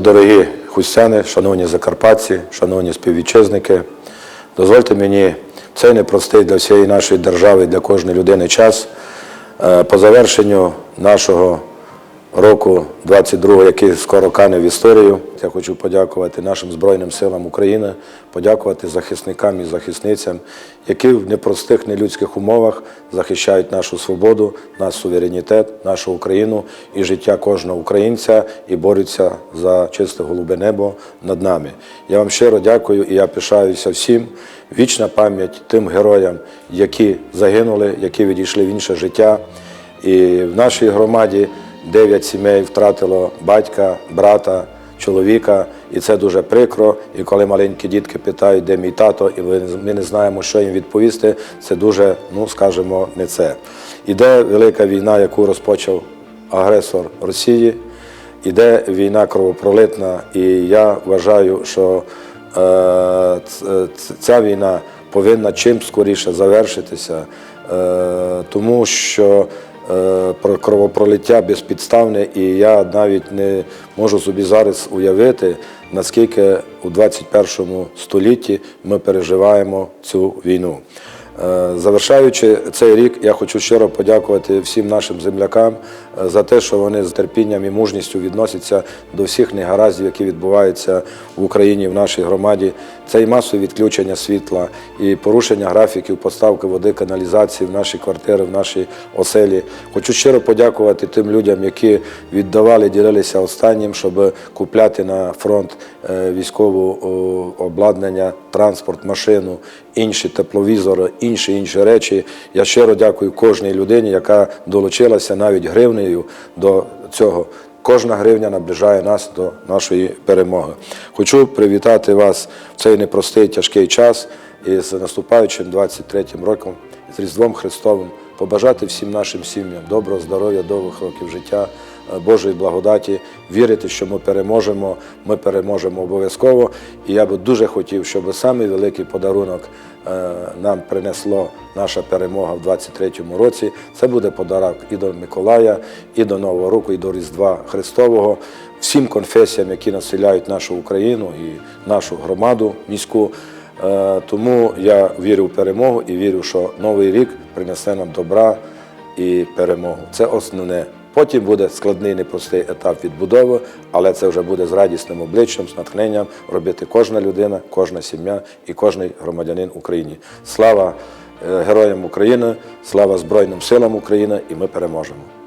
Дорогі хустяни, шановні закарпатці, шановні співвітчизники, дозвольте мені цей непростий для всієї нашої держави, для кожної людини час е, по завершенню нашого року 22-го, який скоро кане в історію. Я хочу подякувати нашим Збройним силам України, подякувати захисникам і захисницям, які в непростих нелюдських умовах захищають нашу свободу, наш суверенітет, нашу Україну і життя кожного українця і борються за чисте голубе небо над нами. Я вам щиро дякую і я пишаюся всім. Вічна пам'ять тим героям, які загинули, які відійшли в інше життя. І в нашій громаді дев'ять сімей втратило батька, брата, чоловіка, і це дуже прикро. І коли маленькі дітки питають, де мій тато, і ми не знаємо, що їм відповісти, це дуже, ну скажімо, не це. Іде велика війна, яку розпочав агресор Росії, іде війна кровопролитна, і я вважаю, що е, ц- ця війна повинна чим скоріше завершитися, е, тому що е, про кровопролиття безпідставне, і я навіть не можу собі зараз уявити, наскільки у 21 столітті ми переживаємо цю війну. Е, Завершаючи цей рік, я хочу щиро подякувати всім нашим землякам е, за те, що вони з терпінням і мужністю відносяться до всіх негараздів, які відбуваються в Україні, в нашій громаді. Це і масові відключення світла, і порушення графіків поставки води, каналізації в наші квартири, в наші оселі. Хочу щиро подякувати тим людям, які віддавали, ділилися останнім, щоб купляти на фронт е, військову обладнання, транспорт, машину, інші тепловізори, інші інші речі. Я щиро дякую кожній людині, яка долучилася навіть гривнею до цього. Кожна гривня наближає нас до нашої перемоги. Хочу привітати вас в цей непростий тяжкий час із наступаючим 23-м роком, з Різдвом Христовим, побажати всім нашим сім'ям доброго здоров'я, довгих років життя, Божої благодаті, вірити, що ми переможемо, ми переможемо обов'язково. І я би дуже хотів, щоб самий великий подарунок е, нам принесло наша перемога в 23-му році. Це буде подарунок і до Миколая, і до Нового року, і до Різдва Христового, всім конфесіям, які населяють нашу Україну і нашу громаду міську. Е, Тому я вірю в перемогу і вірю, що новий рік принесе нам добра і перемогу. Це основне. Потім буде складний непростий етап відбудови, але це вже буде з радісним обличчям, з натхненням робити кожна людина, кожна сім'я і кожний громадянин України. Слава е, героям України, слава Збройним силам України, і ми переможемо.